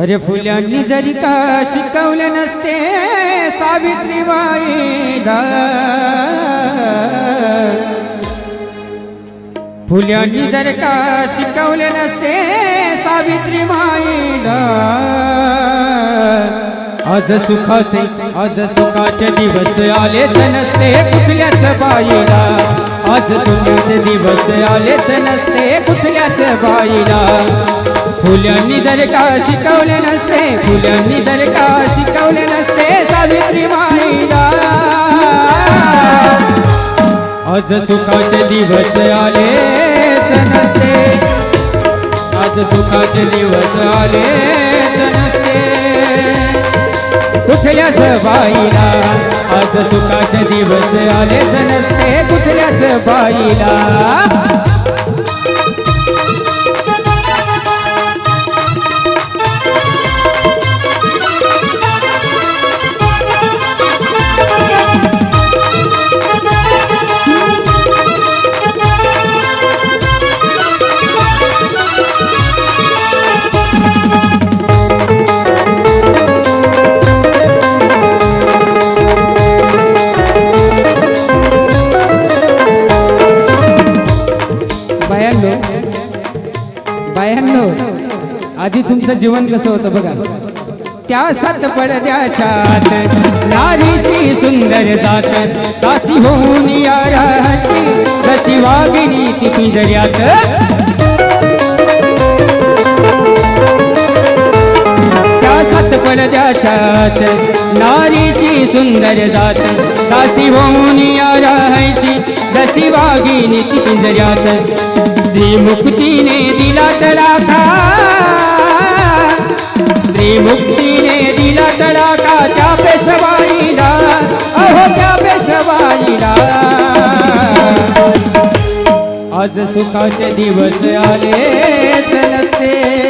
अरे फुल्यांनी जरी का शिकवले नसते सावित्रीबाई फुल्यांनी जर का शिकवले नसते सावित्रीबाईला आज सुखाचे आज सुखाचे दिवस आलेच नसते कुठल्याच बाईला. आज सुखाचे दिवस आलेच नसते कुठल्याच बाईला. फुल्यांनी जर का शिकवले नसते फुल्यांनी जर का शिकवले नसते सावित्री माईला. आज सुखाचे दिवस आलेच नसते आज सुखाचे दिवस आलेच नसते कुठल्याच बाईला आज सुखाचे दिवस आलेच नसते कुठल्याच बाईला बायांनो आधी तुमचं जीवन कसं होतं बघा. त्या सात पडद्याच्यात नारीची सुंदर जात. तासी होऊन या राहाची जशी वागिनी ती पिंजऱ्यात. त्या सात पडद्याच्यात नारीची सुंदर जात. दासी होऊन या राहायची जशी वागिनी ती पिंजऱ्यात. स्त्री मुक्तीने दिला तडाखा त्रिमुक्तीने दिला तडाखा त्या पेशवाईला अहो त्या पेशवाईला आज सुखाचे दिवस आलेच नसते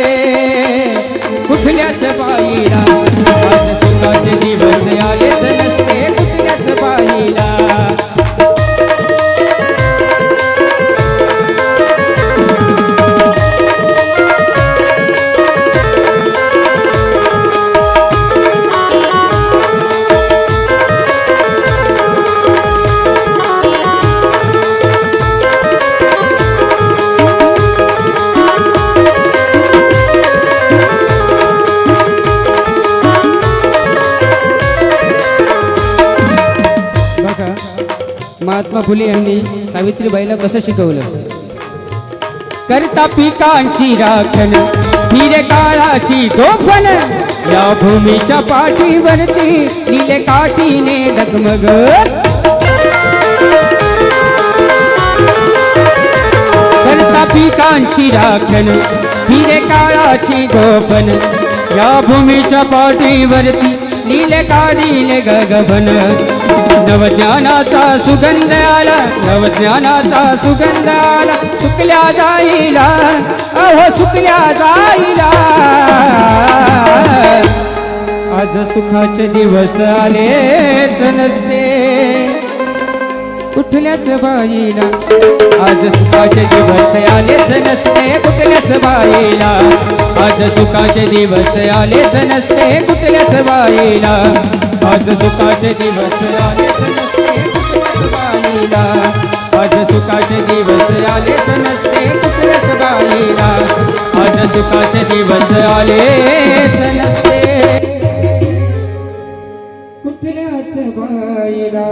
महात्मा फुले यांनी सावित्रीबाईला कसं शिकवलं? करता पिकांची राखण हिरे काळाची तोफन या भूमीच्या पाठीवरती निले काठीने दगमग करता पिकांची राखण हिरे काळाची गोपन या भूमीच्या पाठीवरती नीले काढीले गगभन नवज्ञानाचा सुगंध आला नवज्ञानाचा सुगंध आला सुकल्या जाईला अहो सुकल्या जाईला. आज सुखाचे दिवस आलेच नसते कुठल्याच बाईला. आज सुखाचे दिवस आलेच नसते कुठल्याच बाईला. आज सुखाचे दिवस आलेच नसते कुठल्याच बाईला. आज सुखाचे दिवस बाईला आज सुखाचे दिवस आलेच नसते कुठल्याच बाईला आज सुखाचे दिवस आलेच नसते. कुठल्याच बाईला